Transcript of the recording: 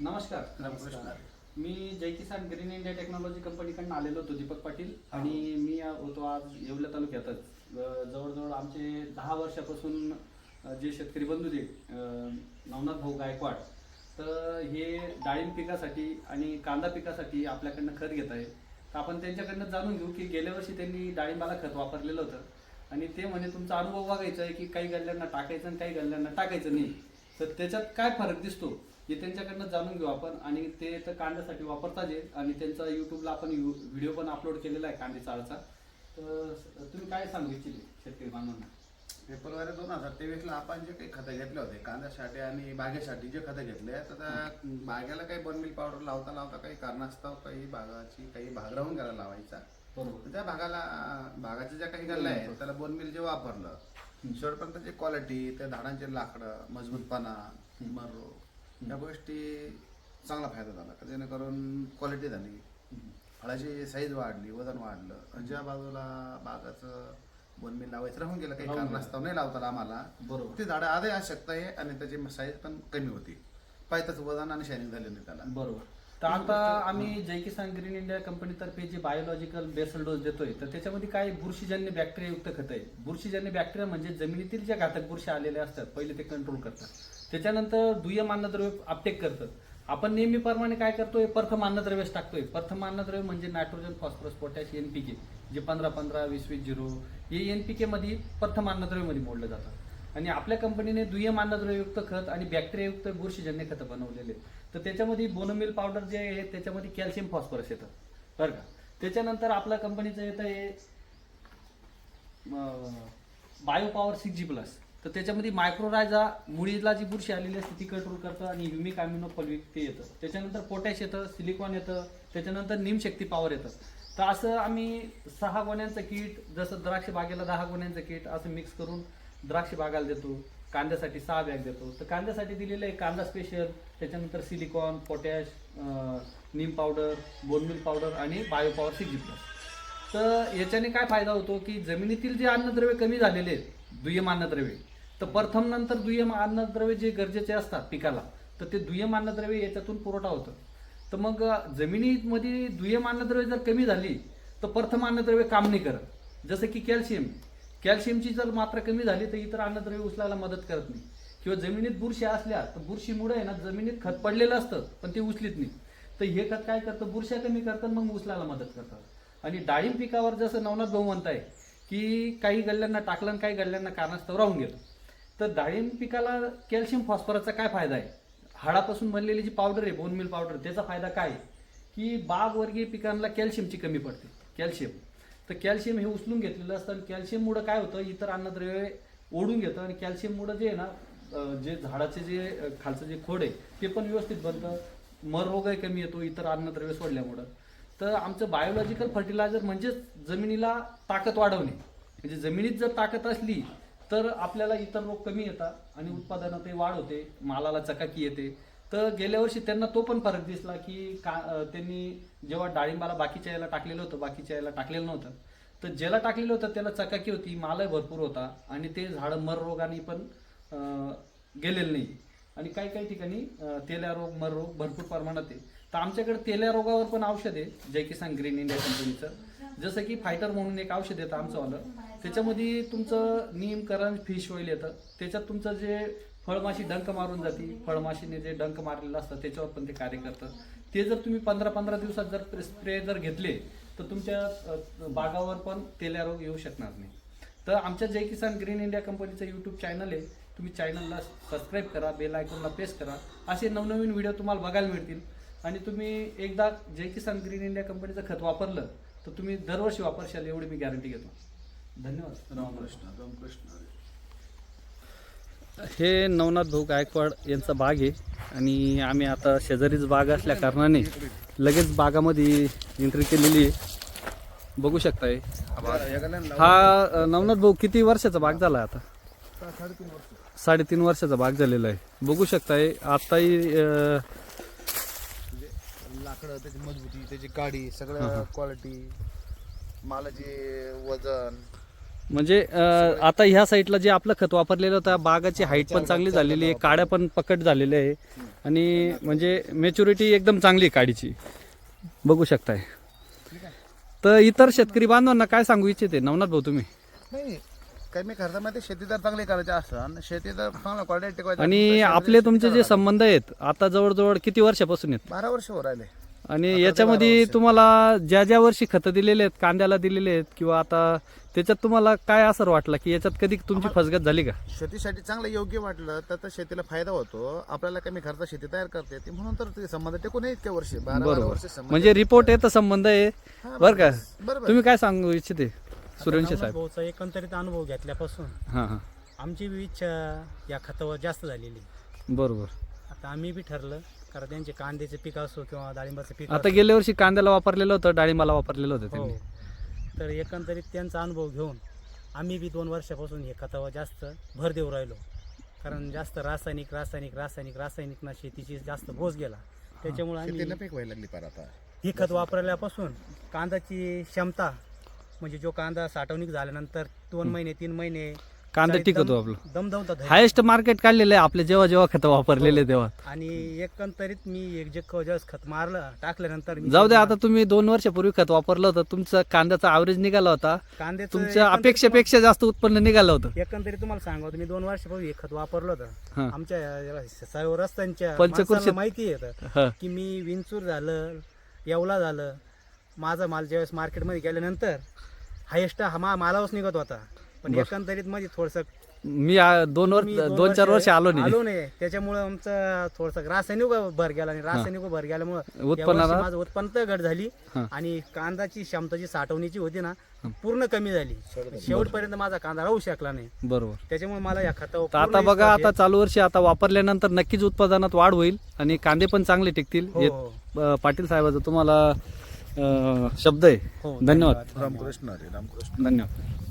नमस्कार. नमस्कार. मी Jai Kisan green India technology कंपनीकडून आलेलो होतो दीपक पाटील आणि मी अ, होतो आज येवला तालुक्यातच. जवळजवळ आमचे दहा वर्षापासून जे शेतकरी बंधू अ, नवनाथ भाऊ गायकवाड तर हे डाळिंब पिकासाठी आणि कांदा पिकासाठी आपल्याकडनं खत घेत आहे तर आपण त्यांच्याकडनं जाणून घेऊ की गेल्या वर्षी त्यांनी डाळिंबाला खत वापरलेलं होतं. आणि ते म्हणे तुमचा अनुभव बघायचा आहे की काही गल्ल्यांना टाकायचं आणि काही गल्ल्यांना टाकायचं नाही. तर त्याच्यात काय फरक दिसतो? हे त्यांच्याकडनं जाणून घेऊ आपण. आणि ते तर कांद्यासाठी वापरताच आहे आणि त्यांचा युट्यूबला आपण व्हिडिओ पण अपलोड केलेला आहे कांदे चाळचा. तर तुम्ही काय सांगू इच्छिते शेतकरी बांधवांना? फेब्रुवारी दोन हजार तेवीसला आपण जे काही खतं घेतले होते कांद्यासाठी आणि बागेसाठी जे खतं घेतले तर त्या बागेला काही बनमिल पावडर लावता लावता काही कारणास्तव काही भागाची काही भाग राहून गेला लावायचा. त्या भागाला भागाच्या ज्या काही गल्ल्या आहेत त्याला बोनमिल जे वापरलं शेवटपर्यंत जे क्वालिटी त्या झाडांचे लाकडं मजबूतपणा मरो या गोष्टी चांगला फायदा झाला का? जेणेकरून क्वालिटी झाली. फळाची साईज वाढली वजन वाढलं. आणि ज्या बाजूला बागाचं बोनमिल लावायचं राहून गेलं काही गेलं. कारणास्तव नाही लावता आलं आम्हाला. बरोबर. ती झाडं आधी आवश्यकता आहे आणि त्याची साईज पण कमी होती. पायथ्याचं वजन आणि शायनिंग झाले नाही त्याला. बरोबर. तर आता आम्ही जय किसान ग्रीन इंडिया कंपनीतर्फे जे बायोलॉजिकल बेसल डोस देतोय तर त्याच्यामध्ये काय बुरशीजन्य बॅक्टेरिया युक्त खत आहे बुरशीजन्य बॅक्टेरिया म्हणजे जमिनीतील ज्या घातक बुरशी आलेल्या असतात पहिले ते कंट्रोल करतात. त्याच्यानंतर दुय्यम अन्नद्रव्य अपटेक करतात. आपण नेहमीप्रमाणे काय करतोय? प्रथम अन्नद्रव्यच टाकतोय. प्रथम अन्नद्रव्य म्हणजे नायट्रोजन फॉस्फरस पोटॅश एनपीके जे पंधरा पंधरा वीस वीस झिरो हे एनपीके मध्ये प्रथम अन्नद्रव्यमध्ये मोडलं जातं आणि आपल्या कंपनीने दुय्यम अन्नद्रव्ययुक्त खत आणि बॅक्टेरियायुक्त बुरशीजन्य खतं बनवलेले तर त्याच्यामध्ये बोनोमिल पावडर जे आहे त्याच्यामध्ये कॅल्शियम फॉस्फरस येतं. बरं का? त्याच्यानंतर आपल्या कंपनीचं येतं हे bio power six G plus. तर त्याच्यामध्ये मायक्रोरायझा मुळीला जी बुरशी आलेली असते ती कंट्रोल करतं आणि युमिक अमिनो फॉल्विक ते येतं. त्याच्यानंतर पोटॅश येतं सिलिकॉन येतं त्याच्यानंतर निमशक्ती पॉवर येतं. तर असं आम्ही सहा गोण्यांचं किट जसं द्राक्ष बागेला दहा गोण्यांचं किट असं मिक्स करून द्राक्ष बागाला देतो. कांद्यासाठी सहा बॅग देतो. तर कांद्यासाठी दिलेलं आहे कांदा स्पेशल त्याच्यानंतर silicon potash neem powder bone meal powder आणि बायो पॉवर सिक्स तर याच्याने काय फायदा होतो की जमिनीतील जे अन्नद्रव्य कमी झालेले आहेत दुय्यम अन्नद्रव्य तर प्रथम नंतर दुय्यम अन्नद्रव्य जे गरजेचे असतात पिकाला तर ते दुय्यम अन्नद्रव्य याच्यातून पुरवठा होतं. तर मग जमिनीमध्ये दुय्यम अन्नद्रव्य जर कमी झाली तर प्रथम अन्नद्रव्य काम नाही करत. जसं की कॅल्शियम कॅल्शियमची जर मात्रा कमी झाली तर इतर अन्नद्रव्य उचलायला मदत करत नाही. किंवा जमिनीत बुरशी असल्या तर बुरशीमुळे आहे ना जमिनीत खत पडलेलं असतं पण ते उचलीत नाही. तर हे खत काय करतं? बुरश्या कमी करतात मग उचलायला मदत करतात. आणि डाळिंब पिकावर जसं नवनाथ भाऊ म्हणताय की काही गल्ल्यांना टाकलं आणि काही गल्ल्यांना कारणास्तव राहून गेलं. तर डाळिंब पिकाला कॅल्शियम फॉस्फरसचा काय फायदा आहे? हाडापासून बनलेली जी पावडर आहे बोन मिल पावडर त्याचा फायदा काय आहे? की बागवर्गीय पिकांना कॅल्शियमची कमी पडते कॅल्शियम. तर कॅल्शियम हे उचलून घेतलेलं असतं आणि कॅल्शियममुळं काय होतं? इतर अन्नद्रव्य ओढून घेतं आणि कॅल्शियममुळं जे आहे ना जे झाडाचे जे खालचं जे खोड आहे ते पण व्यवस्थित बनतं. मर रोगही कमी येतो इतर अन्नद्रव्य सोडल्यामुळं. तर आमचं बायोलॉजिकल फर्टिलायझर म्हणजेच जमिनीला ताकद वाढवणे. म्हणजे जमिनीत जर ताकद असली तर आपल्याला इतर रोग कमी येतात आणि उत्पादनातही वाढ होते मालाला चकाकी येते. तर गेल्या वर्षी त्यांना तो पण फरक दिसला की का त्यांनी जेव्हा डाळिंबाला बाकीच्या याला टाकलेलं होतं बाकीच्या याला टाकलेलं नव्हतं तर ज्याला टाकलेलं होतं त्याला चकाकी होती मालही भरपूर होता आणि ते झाडं मर रोगाने पण गेलेलं नाही. आणि काही काही ठिकाणी तेल्या रोग मर रोग भरपूर प्रमाणात आहे. तर आमच्याकडे तेल्या रोगावर पण औषध आहे जय किसान ग्रीन इंडिया कंपनीचं. जसं की फायटर म्हणून एक औषध येतं आमचं वालं. त्याच्यामध्ये तुमचं नीम करण फिश ऑइल येतं. त्याच्यात तुमचं जे फळमाशी डंक मारून जाते फळमाशीने जे डंक मारलेलं असतं त्याच्यावर पण ते कार्य करतं. ते जर तुम्ही पंधरा पंधरा दिवसात जर स्प्रे जर घेतले तर तुमच्या बागावर पण तेल्या रोग येऊ शकणार नाही. तर आमच्या जय किसान ग्रीन इंडिया कंपनीचं यूट्यूब चॅनल आहे. तुम्ही चॅनलला सबस्क्राईब करा बेल आयकॉनला प्रेस करा. असे नवनवीन व्हिडिओ तुम्हाला बघायला मिळतील. आणि तुम्ही एकदा जय किसान ग्रीन इंडिया कंपनीचं खत वापरलं तर तुम्ही दरवर्षी वापरशाल एवढी मी गॅरंटी घेतो. धन्यवाद. रामकृष्ण रामकृष्ण हे नवनाथ भाऊ गायकवाड यांचा बाग आहे आणि आम्ही आता शेजारीच बाग असल्या कारणाने लगेच बागामध्ये एंट्री केलेली आहे. बघू शकताय. हा नवनाथ भाऊ किती वर्षाचा बाग झाला आता? साडेतीन वर्ष साडेतीन वर्षाचा बाग झालेला आहे. बघू शकताय आताही लाकडं त्याची मजबूती त्याची काडी सगळं क्वालिटी मालाचे वजन म्हणजे अं, आता ह्या साईडला जे आपलं खत वापरलेलं होतं बागाची हाईट पण चांगली झालेली आहे काड्या पण पकड झालेल्या आहे. आणि म्हणजे मेच्युरिटी एकदम चांगली आहे काडीची. बघू शकताय. तर इतर शेतकरी बांधवांना काय सांगू इच्छिते? नवनाथ भाऊ तुम्ही? नाही कमी खर्चामध्ये शेती जर चांगली करायची असं शेती जर चांगला क्वालिटी टिकवायची आणि आपले तुमचे जे संबंध आहेत आता जवळजवळ किती वर्षापासून आहेत. बारा वर्ष हो राहिले. आणि याच्यामध्ये बारा वर्ष. तुम्हाला ज्या ज्या वर्षी खतं दिलेले आहेत कांद्याला दिलेले आहेत किंवा आता त्याच्यात तुम्हाला काय असर वाटला की याच्यात कधी तुमची फसगत झाली का? शेतीसाठी चांगलं योग्य वाटलं तर शेतीला फायदा होतो. आपल्याला कमी खर्चात शेती तयार करता येते म्हणून तर ते संबंध टिकून आहे इतक्या वर्षी. बारा बारा वर्ष बरोबर संबंध म्हणजे रिपोर्ट आहे तर संबंध आहे. हा, बरं का? बरोबर. तुम्ही काय सांगू इच्छिते सूर्यवंशी साहेब? भाऊचा एकंदरीत अनुभव घेतल्यापासून हां हां. आमची बी इच्छा या खतावर जास्त झालेली बरोबर. आता आम्ही बी ठरलं कारण त्यांचे कांद्याचे पीक असो किंवा डाळिंबाचं पीक आता. गेल्या वर्षी कांद्याला वापरलेलं होतं डाळिंबाला वापरलेलं होतं हो. त्यांनी तर एकंदरीत त्यांचा अनुभव घेऊन आम्ही बी दोन वर्षापासून हे खतावर जास्त भर देऊ राहिलो. कारण जास्त रासायनिक रासायनिक रासायनिक रासायनिक ना शेतीची जास्त बोज गेला. त्याच्यामुळे आम्ही शेतीला पीक व्हायला लागली पार आता. ही खत वापरल्यापासून कांद्याची क्षमता म्हणजे जो कांदा साठवणूक झाल्यानंतर दोन महिने तीन महिने कांदा टिकतो आपलं. दमदमता धैर्य. हायेस्ट मार्केट काढलेलं आहे आपले जेव्हा जेव्हा खतं वापरलेले तेव्हा. आणि एकंदरीत मी एक जे ज्यावेळेस खत मारलं टाकल्यानंतर मी जाऊ दे आता तुम्ही दोन वर्षापूर्वी खत वापरलं होतं तुमचं कांद्याचा ॲव्हरेज निघाला होता. कांद्याचं तुमच्या एकंदरीत अपेक्षेपेक्षा जास्त उत्पन्न निघालं होतं. तुम्हाला- एकंदरीत तुम्हाला सांगतो मी दोन वर्षापूर्वी हे खत वापरलं हा. होतं आमच्या याला सर्व रस्त्यांच्या माणसांना माहिती हं. की मी विंचूर झालं येवला झालं माझा माल ज्यावेळेस मार्केटमध्ये गेल्यानंतर हायेस्ट हा मा मालावच निघत होता. पण बरं. एकंदरीत मध्ये थोडस मी आ- दोन वर्ष दोन चार वर्ष आलो नाही. आलो नाही. त्याच्यामुळे आमचं थोडस रासायनिक भर गेला आणि रासायनिक भर गेल्यामुळे उत्पन्नाला- यावर्षी माझं उत्पन्न तर घट झाली हा. आणि कांदाची क्षमता जी साठवणीची होती ना पूर्ण कमी झाली. शेवटपर्यंत माझा कांदा राहू शकला नाही. बरोबर. त्याच्यामुळे मला या खतावर तर आता पूर्ण बघा विश्वास आता चालू वर्षी आता वापरल्यानंतर नक्कीच उत्पादनात वाढ होईल आणि कांदे पण चांगले टिकतील. हो, हे, हो. अ, पाटील साहेबाचा तुम्हाला अ, शब्द आहे. हो, धन्यवाद. रामकृष्ण हरी रामकृष्ण. धन्यवाद.